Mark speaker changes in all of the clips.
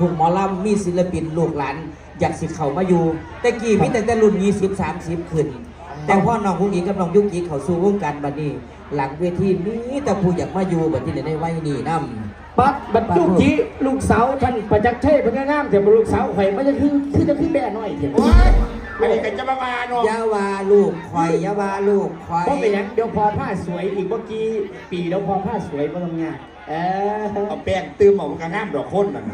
Speaker 1: ถูกหมอลำมีศิลปินลูกหลานอยากสิเข้ามาอยู่ แต่กี้มีแต่แต่รุ่น20 30 ขึ้น แต่พ่อน้องผู้หญิงกับน้องยุกิเข้าสู่วงการบัดนี้ หลังเวทีมีแต่ผู้อยากมาอยู่บัดนี้ในวัยนี้นำ
Speaker 2: ปัดบัดจุกจีลูกสาวท่านประจักษ์เทพเป็นงามแต่บ่ลูกสาวข่อยมันจะคือคือจะคือแม่น้อยเห็น
Speaker 3: โอ้ยอันนี้ก็จะมามาเนาะ
Speaker 1: อยาวาลูกคอยอยาวาลูกคอย
Speaker 2: เพราะเป็นหยังเดี๋ยวพอผ้าสวยอีกเมื่อกี้ปีเดี๋ยวพอผ้าสวยบ่ต้องยากเออ
Speaker 3: เอาแป้งตื้มออกมันก็งามดอกคนน่ะ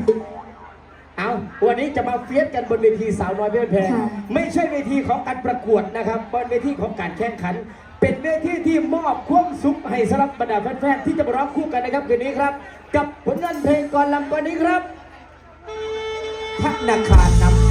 Speaker 2: เอาวันนี้จะมาเฟียสกันบนเวทีสาวน้อยเพื่อนแพง
Speaker 4: ค่ะ
Speaker 2: ไม่ใช่เวทีของการประกวดนะครับเป็นเวทีของการแข่งขัน เป็นเวทีที่มอบความสุขให้สำหรับบรรดาแฟนๆที่จะมาร้องคู่กันนะครับคืนนี้ครับ กับผลงานเพลงก่อนลำก่อนนี้ครับ
Speaker 1: พักนาคารน้ำ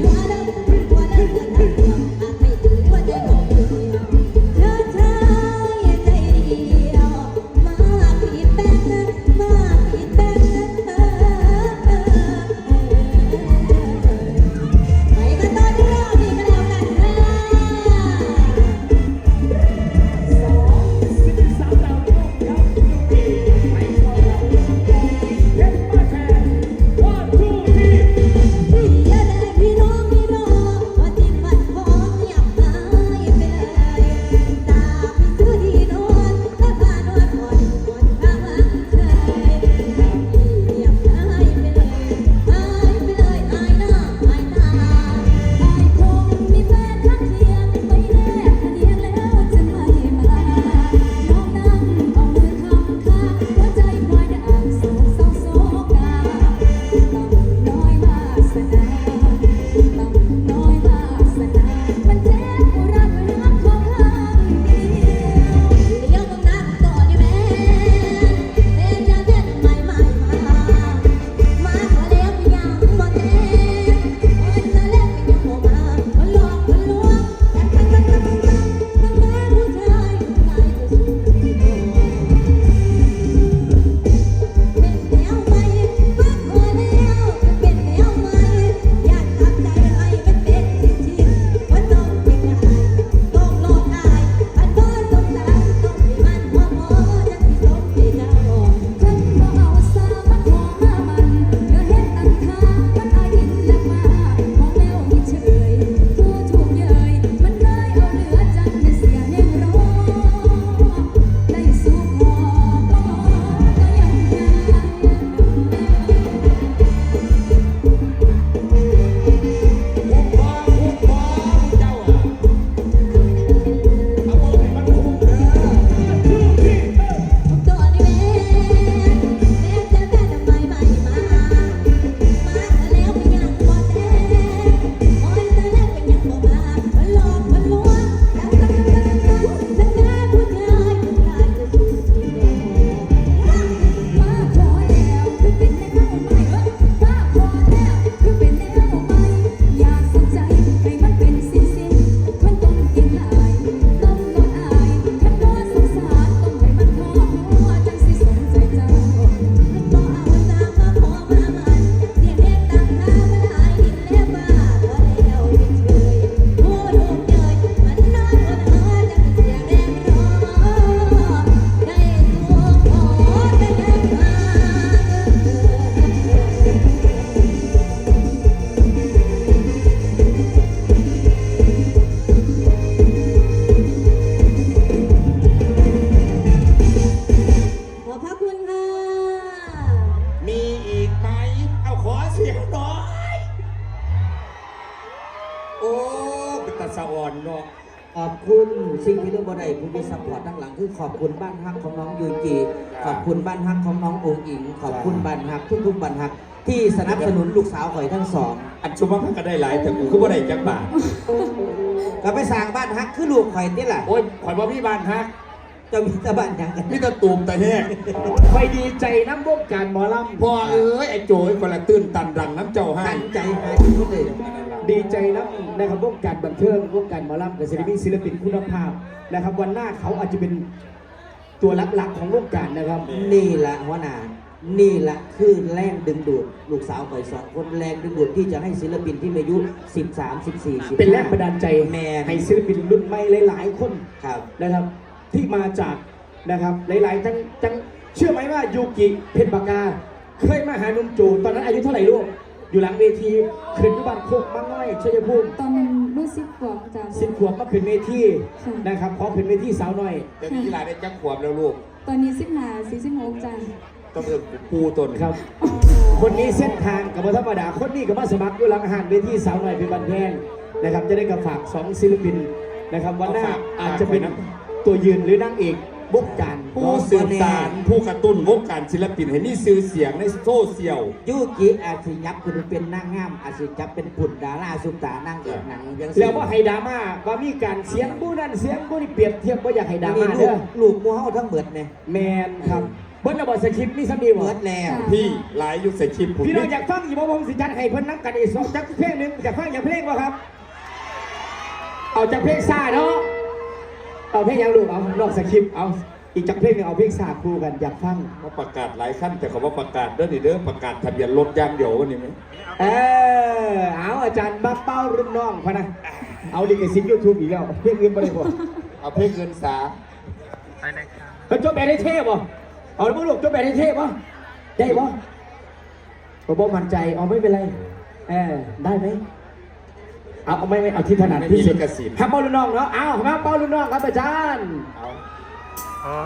Speaker 4: Bye.
Speaker 3: สะอ่อนเนาะ
Speaker 1: ขอบคุณสิ่งที่เรื่องบ่ได้ผู้ที่ซัพพอร์ตทั้งหลังคือขอบคุณบ้านฮักของน้องยูจิขอบคุณบ้านฮักของน้ององอิง ขอบคุณบ้านฮักทุกๆบ้านฮัก ที่สนับสนุนลูกสาวข่อยทั้งสอง
Speaker 3: อันชุมว่ามันก็ได้หลายแต่กูคือบ่ได้จักบาท
Speaker 1: ก็ไปสร้างบ้านฮักคือลูกข่อยนี่แหละ
Speaker 3: โอ้ยข่อยว่าพี่บานฮัก
Speaker 1: จะมีแต่บ้านหยังกัน
Speaker 3: พี่ตะตูมตะแหก
Speaker 2: คอยดีใจน้ำวงการหมอลำ
Speaker 3: พ่อเอ้ยไอ้โจ้ยคนละตื้นตันรังน้ำเจ้าให้
Speaker 1: ตั้งใจหาที่สุดเลย
Speaker 2: ดีใจน้ำนะครับวงการบันเทิงวงการหมอลำกับศิลปินศิลปินคุณภาพนะครับ วันหน้าเขาอาจจะเป็นตัวหลักๆของวงการนะครับ
Speaker 1: นี่แหละหัวหน้านี่แหละคือแรงดึงดูดลูกสาวข่อยสองคนแรงดึงดูดที่จะให้ศิลปินที่มีอายุ 13 14 15
Speaker 2: เป็นแรงบันดาลใจ
Speaker 1: แม่
Speaker 2: ให้ศิลปินรุ่นใหม่หลายๆคน
Speaker 1: ครับ
Speaker 2: นะครับ ที่มาจากนะครับหลายๆทั้งทั้งเชื่อไหมว่ายูกิเพชรปากกา เคยมาหานุ่มโจตอนนั้นอายุเท่าไหร่ลูก อยู่หลังเวทีขึ้นอยุบันโคกมังน้อยชัยภูมิ
Speaker 5: ตอนนั้นรู้สึกกว่าจ้ะ
Speaker 2: สิบขวบก็ขึ้นเวที
Speaker 5: ค่ะ
Speaker 2: นะครับขอขึ้นเวทีสาวน้อย
Speaker 3: แต่นี่ลาได้จักขวบแล้วลูก
Speaker 5: ตอนนี้สิบห้าสี่สิบหกจ้ะ
Speaker 3: ต้องเอิ้นปูตน
Speaker 2: ครับ คนนี้เส้นทางกับธรรมดาคนนี้กับมาสมัครอยู่หลังอาหารเวทีสาวน้อยเป็นบันแพงนะครับ จะได้กับฝากสองศิลปินนะครับวันหน้าอาจจะเป็นตัวยืนหรือนางเอก บกการ
Speaker 3: ผู้สืบสารผู้กระตุ้นวงการศิลปินให้มีชื่อเสียงในโซเชียล
Speaker 1: ยูกิอาจสิยับคือเป็นนางงามอาจสิจับเป็นปุ่นดาราซุปตานางเอกหนังยังสิ
Speaker 2: แล้วว่าให้ดราม่าว่ามีการเสียงผู้นั้นเสียงผู้นี้เปรียบเทียบว่าอยากให้ดรา
Speaker 1: นี่
Speaker 2: ม่า
Speaker 1: ลู
Speaker 2: เด้
Speaker 1: ก
Speaker 2: อ
Speaker 1: ลูกหมูเฮาทั้งเบิดเนี่ย
Speaker 2: แมนครับเบิ้ลระบบสคริปต์นี่สมีบ
Speaker 1: เบิ
Speaker 2: อ
Speaker 1: ดแล้ว
Speaker 3: พี่หลายยุคใส่คลิปผม
Speaker 2: พี่น้องอยากฟังอยู่บ่ผมสิจัดให้เพิ่นนักกันอีกสองจักเพลงหนึงอยากฟังอย่างเพลงบ่ครับ เอาจากเพลงซ่าเนาะ เอาเพลงยังลูกเอานอกสคริปต์เอาอีกจากเพลงหนึงเอาเพลงซ่าคู่กันอยากฟัง
Speaker 3: มาประกาศหลายขั้นแต่เขาว่าประกาศเด้อนี่เด้อประกาศทะเบียนรถอย่างเดียววันนี้ไหม
Speaker 2: เออเอาอาจารย์บ้าเป้ารุ่นน้องพะนะเอาลิขสิทธิ์ยูทูบอีกแล้วเพลงอื่นบ่ได้บ่
Speaker 3: เอาเพลงเงินสา
Speaker 2: เฮ้ยจบแบบได้เท่บ่เอาแล้วมึงลูกจบแบบได้เท่บ่ได้บ่ผมบ่มั่นใจเอาไม่เป็นไรเออได้ไหม เอาเอาไม่ไม่เอาที่ถนัด
Speaker 3: ไม่
Speaker 2: ที่
Speaker 3: มี
Speaker 2: สุ
Speaker 3: ลิ
Speaker 2: ด
Speaker 3: ขสิทธิ์
Speaker 2: ครับเป้ารุ่นน้องเนาะเอาครับเป้ารุ่นน้องครับอาจารย์
Speaker 3: เอา